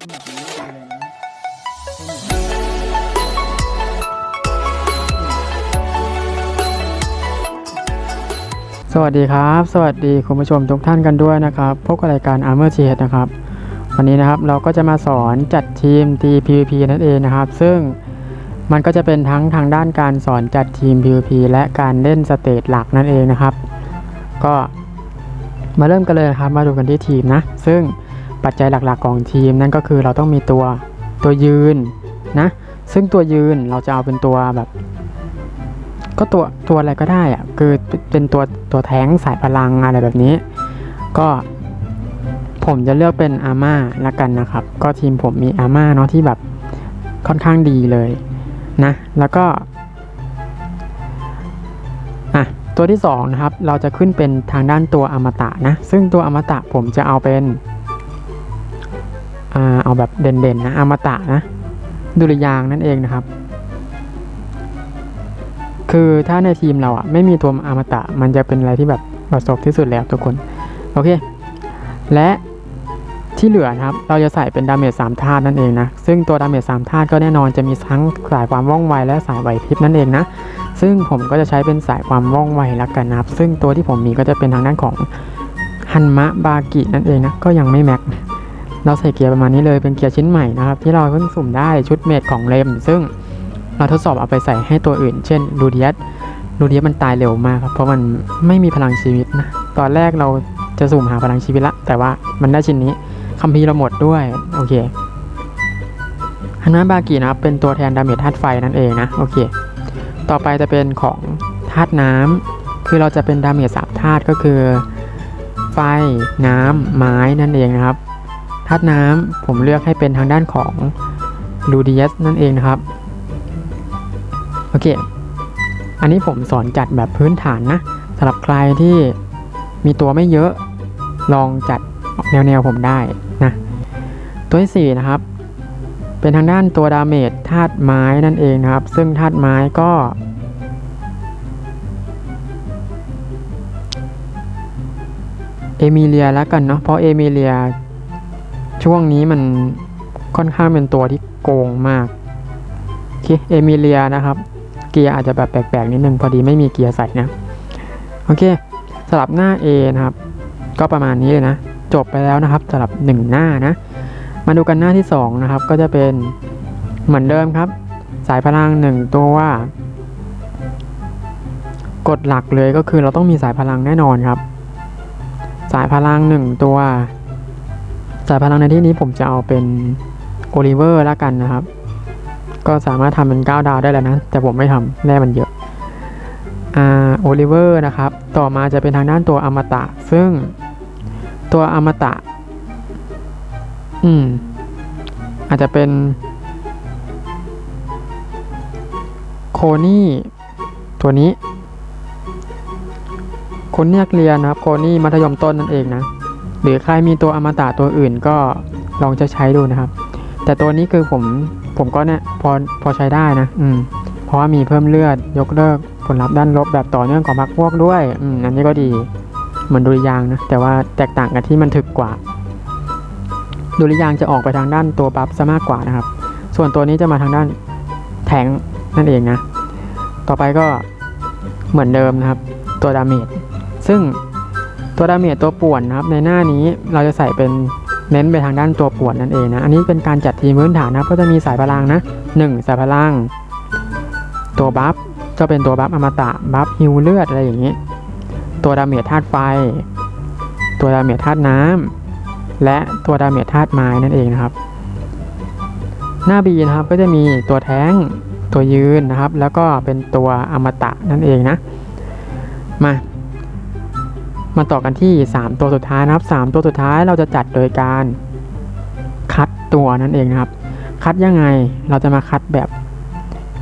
สวัสดีครับ สวัสดีคุณผู้ชมทุกท่านกันด้วยนะครับ พบกับรายการ Armor c h นะครับ วันนี้นะครับเราก็จะมาสอนจัดทีม TPVP นั่นเองนะครับ ซึ่งมันก็จะเป็นทั้งทางด้านการสอนจัดทีม PVP และการเล่นสเตจหลักนั่นเองนะครับ ก็มาเริ่มกันเลยนะครับมาดูกันที่ทีมนะ ซึ่ง ปัจจัยหลักๆของทีมนั่นก็คือเราต้องมีตัวตัวยืนนะ ซึ่งตัวยืนเราจะเอาเป็นตัวแบบ ก็ตัวตัวอะไรก็ได้อะคือเป็นตัวตัวแท้งสายพลังอะไรแบบนี้ ก็ผมจะเลือกเป็นอาม่าละกันนะครับ ก็ทีมผมมีอาม่าเนาะที่แบบค่อนข้างดีเลยนะ แล้วก็อะตัวที่สองนะครับ เราจะขึ้นเป็นทางด้านตัวอมตะนะ ซึ่งตัวอมตะผมจะเอาเป็น เอาแบบเด่นๆนะอมตะนะดุริยางนั่นเองนะครับ คือถ้าในทีมเราอะไม่มีตัวอมตะ มันจะเป็นอะไรที่แบบประสบที่สุดแล้วทุกคนโอเค และที่เหลือนะครับ เราจะใส่เป็นดาเมจสามธาตุนั่นเองนะ ซึ่งตัวดาเมจสามธาตุก็แน่นอนจะมีทั้งสายความว่องไวและสายไหวพริบนั่นเองนะ ซึ่งผมก็จะใช้เป็นสายความว่องไวละกันนะครับ ซึ่งตัวที่ผมมีก็จะเป็นทางด้านของฮันมะบากินั่นเองนะ ก็ยังไม่แม็ก เราใส่เกียร์ประมาณนี้เลยเป็นเกียร์ชิ้นใหม่นะครับ ที่เราเพิ่งสุ่มได้ชุดเมดของเลม ซึ่งเราทดสอบเอาไปใส่ให้ตัวอื่น เช่นลูเดียสลูเดียสมันตายเร็วมากครับเพราะมันไม่มีพลังชีวิตนะตอนแรกเราจะสุ่มหาพลังชีวิตละ แต่ว่ามันได้ชิ้นนี้คัมภีร์เราหมดด้วยโอเคฮันนาบากินะครับเป็นตัวแทนดาเมจธาตุไฟนั่นเองนะโอเค ต่อไปจะเป็นของธาตุน้ำคือเราจะเป็นดาเมจสามธาตุก็คือ ไฟน้ำไม้นั่นเองนะครับ ธาตุน้ำผมเลือกให้เป็นทางด้านของลูเดียสนั่นเองนะครับ โอเค อันนี้ผมสอนจัดแบบพื้นฐานนะสำหรับใครที่มีตัวไม่เยอะลองจัดแนวๆผมได้นะตัวที่4นะครับ เป็นทางด้านตัวดาเมจธาตุไม้นั่นเองนะครับ ซึ่งธาตุไม้ก็ เอมิเลียแล้วกันเนาะเพราะเอมิเลีย ช่วงนี้มันค่อนข้างเป็นตัวที่โกงมากโอเคเอมิเลียนะครับ เกียร์อาจจะแบบแปลกๆนิดนึงพอดีไม่มีเกียร์ใส่นะ โอเคสลับหน้า A นะครับ ก็ประมาณนี้เลยนะ จบไปแล้วนะครับสลับ 1 หน้านะ มาดูกันหน้าที่ 2 นะครับ ก็จะเป็นเหมือนเดิมครับ สายพลัง 1 ตัวกฎหลักเลยก็คือเราต้องมีสายพลังแน่นอนครับ สายพลัง 1 ตัว สายพลังในที่นี้ผมจะเอาเป็นโอลิเวอร์ละกันนะครับ ก็สามารถทำเป็น 9 ดาวได้แล้วนะ แต่ผมไม่ทำแร่มันเยอะอ่าโอลิเวอร์นะครับ ต่อมาจะเป็นทางด้านตัวอมตะ ซึ่งตัวอมตะ อืม อาจจะเป็น โคนี่ ตัวนี้ คนเนียกเรียนนะครับ โคนี่มัธยมต้นนั่นเองนะ หรือใครมีตัวอมตะตัวอื่นก็ลองจะใช้ดูนะครับ แต่ตัวนี้คือผมผมก็เนี่ยพอพอใช้ได้นะ อืม เพราะว่ามีเพิ่มเลือดยกเลิกผลลัพธ์ด้านลบแบบต่อเนื่องของพักพวกด้วย อืมอันนี้ก็ดีเหมือนดุริยางนะ แต่ว่าแตกต่างกันที่มันถึกกว่า ดุริยางจะออกไปทางด้านตัวบัฟซะมากกว่านะครับ ส่วนตัวนี้จะมาทางด้านแทงนั่นเองนะ ต่อไปก็เหมือนเดิมนะครับ ตัวดาเมจซึ่ง ตัวดาเมจตัวป่วนนะครับในหน้านี้เราจะใส่เป็นเน้นไปทางด้านตัวป่วนนั่นเองนะอันนี้เป็นการจัดทีมพื้นฐานนะครับก็จะมีสายพลังนะ1สายพลัง ตัวบัฟก็เป็นตัวบัฟอมตะบัฟฮิวเลือดอะไรอย่างนี้ ตัวดาเมจธาตุไฟ ตัวดาเมจธาตุน้ำและตัวดาเมจธาตุไม้นั่นเองนะครับ หน้าบีนะครับก็จะมีตัวแท้งตัวยืนนะครับ แล้วก็เป็นตัวอมตะนั่นเองนะมา มาต่อกันที่ 3 ตัวสุดท้ายนะครับ 3 ตัวสุดท้ายเราจะจัดโดยการคัดตัวนั่นเองนะครับ คัดยังไงเราจะมาคัดแบบ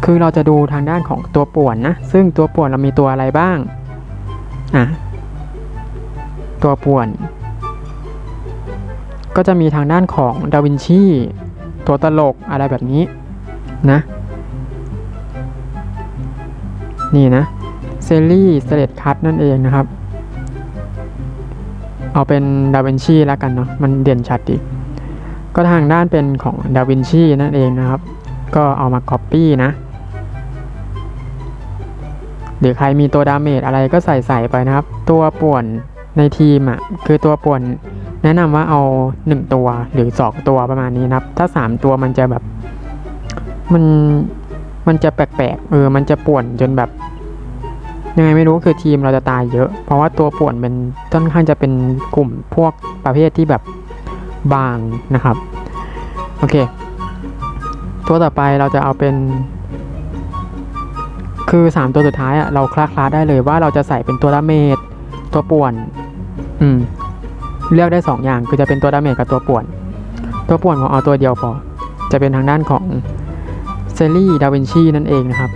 คือเราจะดูทางด้านของตัวป่วนนะ ซึ่งตัวป่วนเรามีตัวอะไรบ้าง อะ ตัวป่วน ก็จะมีทางด้านของดาวินชี ตัวตลกอะไรแบบนี้นะ นี่นะเซรี่สเลดคัตนั่นเองนะครับ เอาเป็นดาวินชีแล้วกันเนาะมันเด่นชัดดีก็ทางด้านเป็นของดาวินชีนั่นเองนะครับ ก็เอามา Copy นะหรือใครมีตัวดาเมจอะไรก็ใส่ใส่ไปนะครับ ตัวป่วนในทีมอะคือตัวป่วนแนะนำว่าเอา 1 ตัวหรือ 2 ตัวประมาณนี้นะครับ ถ้า 3 ตัวมันจะแบบมันมันจะแปลกๆเออมันจะป่วนจนแบบ ยังไงไม่รู้คือทีมเราจะตายเยอะ เพราะว่าตัวป่วนเป็นค่อนข้างจะเป็นกลุ่มพวกประเภทที่แบบบางนะครับ โอเค ตัวต่อไปเราจะเอาเป็น คือ 3 ตัวสุดท้ายอะเราคลาคลาได้เลยว่าเราจะใส่เป็นตัวดาเมจตัวป่วน อืม เลือกได้ 2 อย่างคือจะเป็นตัวดาเมจกับตัวป่วน ตัวป่วนผมเอาตัวเดียวพอ จะเป็นทางด้านของเซรี่ดาวินชีนั่นเองนะครับ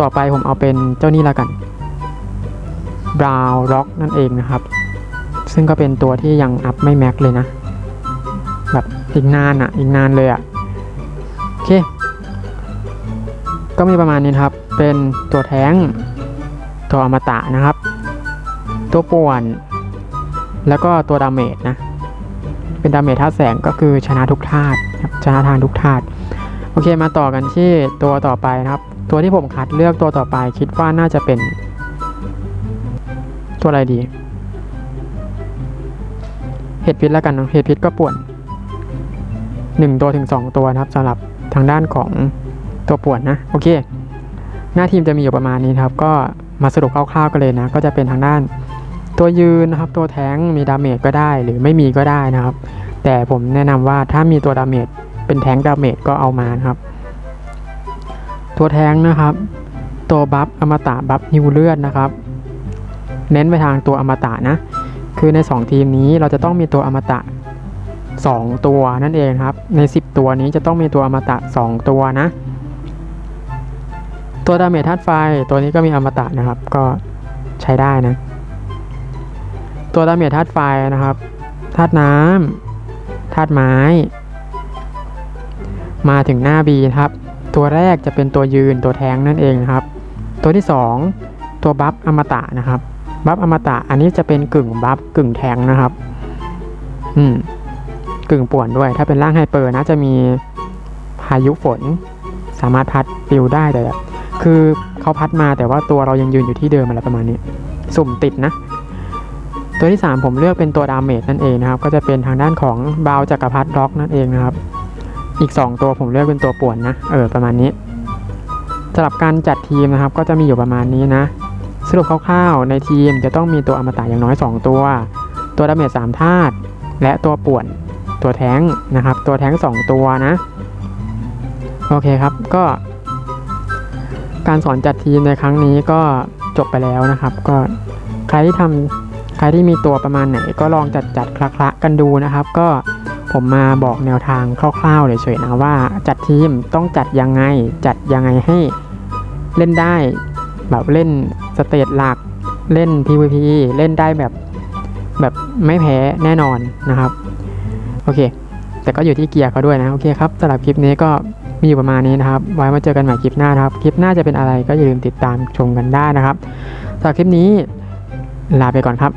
ต่อไปผมเอาเป็นเจ้านี่ละกันบราวร็อกนั่นเองนะครับ ซึ่งก็เป็นตัวที่ยังอัพไม่แม็กเลยนะ แบบอีกนานอะ่ะ อีกนานเลยอะ่ะ โอเค ก็มีประมาณนี้ครับ เป็นตัวแท้ง ตัวอมตะนะครับ ตัวป่วน แล้วก็ตัวดาเมจนะ เป็นดาเมจธาแสงก็คือชนะทุกธาตุชนะทางทุกธาตุโอเคมาต่อกันที่ตัวต่อไปนะครับ ตัวที่ผมคัดเลือกตัวต่อไปคิดว่าน่าจะเป็น ตัวอะไรดี เห็ดพิษแล้วกันเนาะเห็ดพิษก็ป่วนหนึ่งตัวถึงสองตัวนะครับสำหรับทางด้านของตัวป่วนนะ โอเค หน้าทีมจะมีอยู่ประมาณนี้ครับ ก็มาสรุปคร่าวๆกันเลยนะ ก็จะเป็นทางด้านตัวยืนนะครับ ตัวแท้งมีดาเมจก็ได้หรือไม่มีก็ได้นะครับ แต่ผมแนะนำว่าถ้ามีตัวดาเมจเป็นแท้งดาเมจก็เอามานะครับ ตัวแท้งนะครับ ตัวบัฟอมตะบัฟฮิวเลือดนะครับ เน้นไปทางตัวอมตะนะ คือใน 2 ทีมนี้เราจะต้องมีตัวอมตะ 2 ตัวนั่นเองครับ ใน 10 ตัวนี้จะต้องมีตัวอมตะ 2 ตัวนะ ตัวดาเมจธาตุไฟตัวนี้ก็มีอมตะนะครับ ก็ใช้ได้นะ ตัวดาเมจธาตุไฟนะครับธาตุน้ำธาตุไม้ มาถึงหน้า B นะครับ ตัวแรกจะเป็นตัวยืนตัวแทงนั่นเองนะครับ ตัวที่ 2 ตัวบัฟอมตะนะครับบัฟอมตะอันนี้จะเป็นกึ่งบัฟกึ่งแทงนะครับอืมกึ่งป่วนด้วย ถ้าเป็นร่างไฮเปอร์นะจะมีพายุฝน สามารถพัดปิวได้แต่คือเขาพัดมาแต่ว่าตัวเรายังยืนอยู่ที่เดิมอะไรประมาณนี้ สุ่มติดนะ ตัวที่ 3 ผมเลือกเป็นตัวดาเมจนั่นเองนะครับ ก็จะเป็นทางด้านของบาวจักรพรรดิร็อกนั่นเองนะครับ อีก 2 ตัวผมเลือกเป็นตัวป่วนนะ เออ ประมาณนี้สำหรับการจัดทีมนะครับ ก็จะมีอยู่ประมาณนี้นะ สรุปคร่าวๆ ในทีมจะต้องมีตัวอมตะอย่างน้อย 2 ตัว ตัวดาเมจ3ธาตุและตัวป่วน ตัวแท้งนะครับ ตัวแท้ง 2 ตัวนะ โอเคครับ ก็ การสอนจัดทีมในครั้งนี้ก็จบไปแล้วนะครับ ก็ใครที่ทำใครที่มีตัวประมาณไหนก็ลองจัดจัดคละๆกันดูนะครับ ก็ ผมมาบอกแนวทางคร่าวๆเฉยๆนะว่าจัดทีมต้องจัดยังไง จัดยังไงให้เล่นได้แบบเล่นสเตจหลักเล่น PVP เล่นได้แบบแบบไม่แพ้แน่นอนนะครับ โอเค แต่ก็อยู่ที่เกียร์เขาด้วยนะ โอเคครับสำหรับคลิปนี้ก็มีอยู่ประมาณนี้นะครับ ไว้มาเจอกันใหม่คลิปหน้านครับ คลิปหน้าจะเป็นอะไรก็อย่าลืมติดตามชมกันได้นะครับสำหรับคลิปนี้ลาไปก่อนครับ